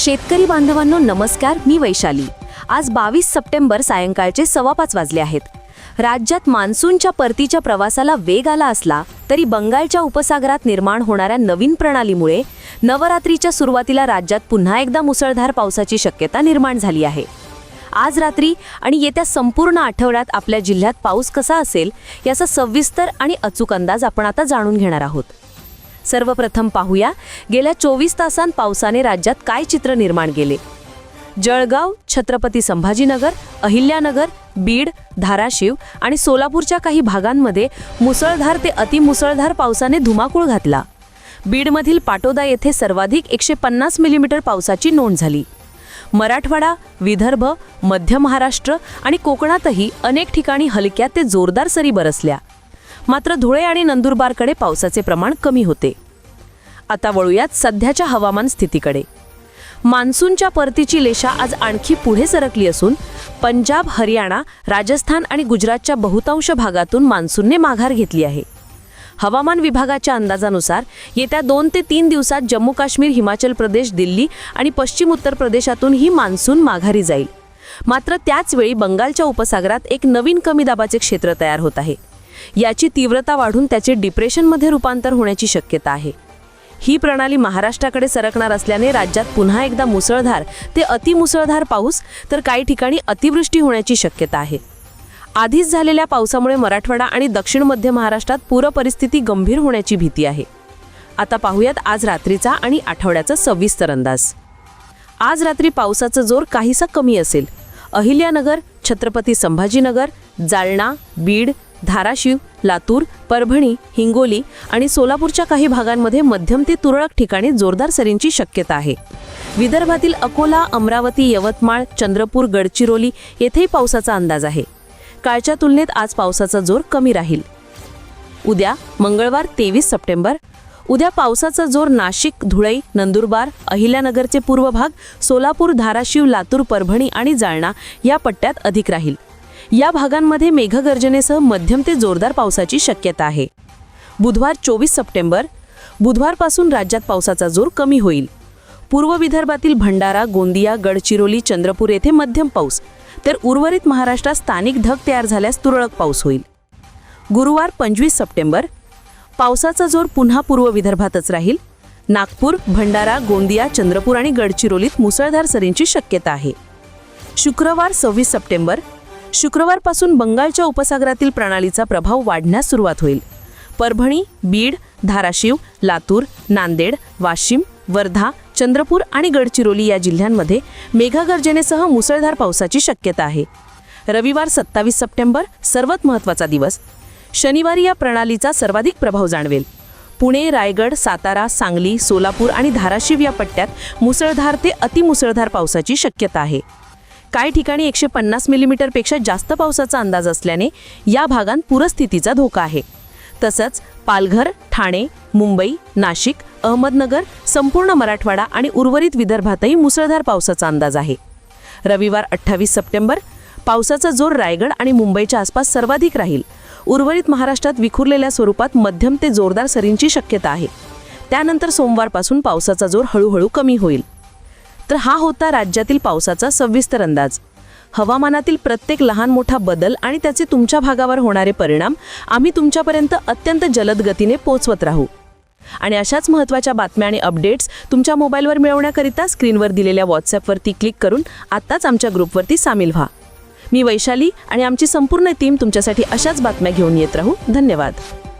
शेतकरी बांधवांनो नमस्कार मी वैशाली. आज बावीस सप्टेंबर सायंकाळचे सव्वा पाच वाजले आहेत. राज्यात मान्सूनच्या परतीच्या प्रवासाला वेग आला असला तरी बंगालच्या उपसागरात निर्माण होणाऱ्या नवीन प्रणालीमुळे नवरात्रीच्या सुरुवातीला राज्यात पुन्हा एकदा मुसळधार पावसाची शक्यता निर्माण झाली आहे. आज रात्री आणि येत्या संपूर्ण आठवड्यात आपल्या जिल्ह्यात पाऊस कसा असेल याचा सविस्तर आणि अचूक अंदाज आपण आता जाणून घेणार आहोत. सर्वप्रथम पाहूया. गेल्या चोवीस तासांत पावसाने राज्यात काय चित्र निर्माण केले? जळगाव छत्रपती संभाजीनगर अहिल्यानगर बीड धाराशिव आणि सोलापूरच्या काही भागांमध्ये मुसळधार ते अतिमुसळधार पावसाने धुमाकूळ घातला. बीडमधील पाटोदा येथे सर्वाधिक एकशे पन्नास मिलीमीटर पावसाची नोंद झाली. मराठवाडा विदर्भ मध्य महाराष्ट्र आणि कोकणातही अनेक ठिकाणी हलक्या ते जोरदार सरी बरसल्या. मात्र धुळे आणि नंदुरबारकडे पावसाचे प्रमाण कमी होते. आता वळूयात सध्याच्या हवामान स्थितीकडे. मान्सूनच्या परतीची लेशा आज आणखी पुढे सरकली असून पंजाब हरियाणा राजस्थान आणि गुजरातच्या बहुतांश भागातून मान्सूनने माघार घेतली आहे. हवामान विभागाच्या अंदाजानुसार येत्या दोन ते तीन दिवसात जम्मू काश्मीर हिमाचल प्रदेश दिल्ली आणि पश्चिम उत्तर प्रदेशातून ही मान्सून माघारी जाईल. मात्र त्याचवेळी बंगालच्या उपसागरात एक नवीन कमी दाबाचे क्षेत्र तयार होत आहे. याची तीव्रता वाढून त्याचे डिप्रेशनमध्ये रूपांतर होण्याची शक्यता आहे. ही प्रणाली महाराष्ट्राकडे सरकणार असल्याने राज्यात पुन्हा एकदा मुसळधार ते अतिमुसळधार पाऊस तर काही ठिकाणी अतिवृष्टी होण्याची शक्यता आहे. आधीच झालेल्या पावसामुळे मराठवाडा आणि दक्षिण मध्य महाराष्ट्रात पूरपरिस्थिती गंभीर होण्याची भीती आहे. आता पाहूयात आज रात्रीचा आणि आठवड्याचा सविस्तर अंदाज. आज रात्री पावसाचा जोर काहीसा कमी असेल. अहिल्यानगर छत्रपती संभाजीनगर जालना बीड धाराशिव लातूर परभणी हिंगोली आणि सोलापूरच्या काही भागांमध्ये मध्यम ते तुरळक ठिकाणी जोरदार सरींची शक्यता आहे. विदर्भातील अकोला अमरावती यवतमाळ चंद्रपूर गडचिरोली येथेही पावसाचा अंदाज आहे. कालच्या तुलनेत आज पावसाचा जोर कमी राहील. उद्या मंगळवार तेवीस सप्टेंबर. उद्या पावसाचा जोर नाशिक धुळे नंदुरबार अहिल्यानगरचे पूर्व भाग सोलापूर धाराशिव लातूर परभणी आणि जालना या पट्ट्यात अधिक राहील. या भागांमध्ये मेघगर्जनेसह मध्यम ते जोरदार पावसाची शक्यता आहे. बुधवार चोवीस सप्टेंबर बुधवारपासून राज्यात पावसाचा जोर कमी होईल. पूर्व विदर्भातील भंडारा गोंदिया गडचिरोली चंद्रपूर येथे मध्यम पाऊस तर उर्वरित महाराष्ट्रात स्थानिक ढग तयार झाल्यास तुरळक पाऊस होईल. गुरुवार पंचवीस सप्टेंबर पावसाचा जोर पुन्हा पूर्व विदर्भातच राहील. नागपूर भंडारा गोंदिया चंद्रपूर आणि गडचिरोलीत मुसळधार सरींची शक्यता आहे. शुक्रवार सव्वीस सप्टेंबर शुक्रवारपासून बंगालच्या उपसागरातील प्रणालीचा प्रभाव वाढण्यास सुरुवात होईल. परभणी बीड धाराशिव लातूर नांदेड वाशिम वर्धा चंद्रपूर आणि गडचिरोली या जिल्ह्यांमध्ये मेघगर्जनेसह मुसळधार पावसाची शक्यता आहे. रविवार सत्तावीस सप्टेंबर सर्वात महत्त्वाचा दिवस. शनिवारी या प्रणालीचा सर्वाधिक प्रभाव जाणवेल. पुणे रायगड सातारा सांगली सोलापूर आणि धाराशिव या पट्ट्यात मुसळधार ते अतिमुसळधार पावसाची शक्यता आहे. काही ठिकाणी एकशे पन्नास मिलीमीटरपेक्षा जास्त पावसाचा अंदाज असल्याने या भागांत पूरस्थितीचा धोका आहे. तसंच पालघर ठाणे मुंबई नाशिक अहमदनगर संपूर्ण मराठवाडा आणि उर्वरित विदर्भातही मुसळधार पावसाचा अंदाज आहे. रविवार अठ्ठावीस सप्टेंबर पावसाचा जोर रायगड आणि मुंबईच्या आसपास सर्वाधिक राहील. उर्वरित महाराष्ट्रात विखुरलेल्या स्वरूपात मध्यम ते जोरदार सरींची शक्यता आहे. त्यानंतर सोमवारपासून पावसाचा जोर हळूहळू कमी होईल. तर हा होता राज्यातील पावसाचा सविस्तर अंदाज. हवामानातील प्रत्येक लहान मोठा बदल आणि त्याचे तुमच्या भागावर होणारे परिणाम आम्ही तुमच्यापर्यंत अत्यंत जलद गतीने पोचवत राहू. आणि अशाच महत्त्वाच्या बातम्या आणि अपडेट्स तुमच्या मोबाईलवर मिळवण्याकरिता स्क्रीनवर दिलेल्या व्हॉट्सॲपवरती क्लिक करून आत्ताच आमच्या ग्रुपवरती सामील व्हा. मी वैशाली आणि आमची संपूर्ण टीम तुमच्यासाठी अशाच बातम्या घेऊन येत राहू. धन्यवाद.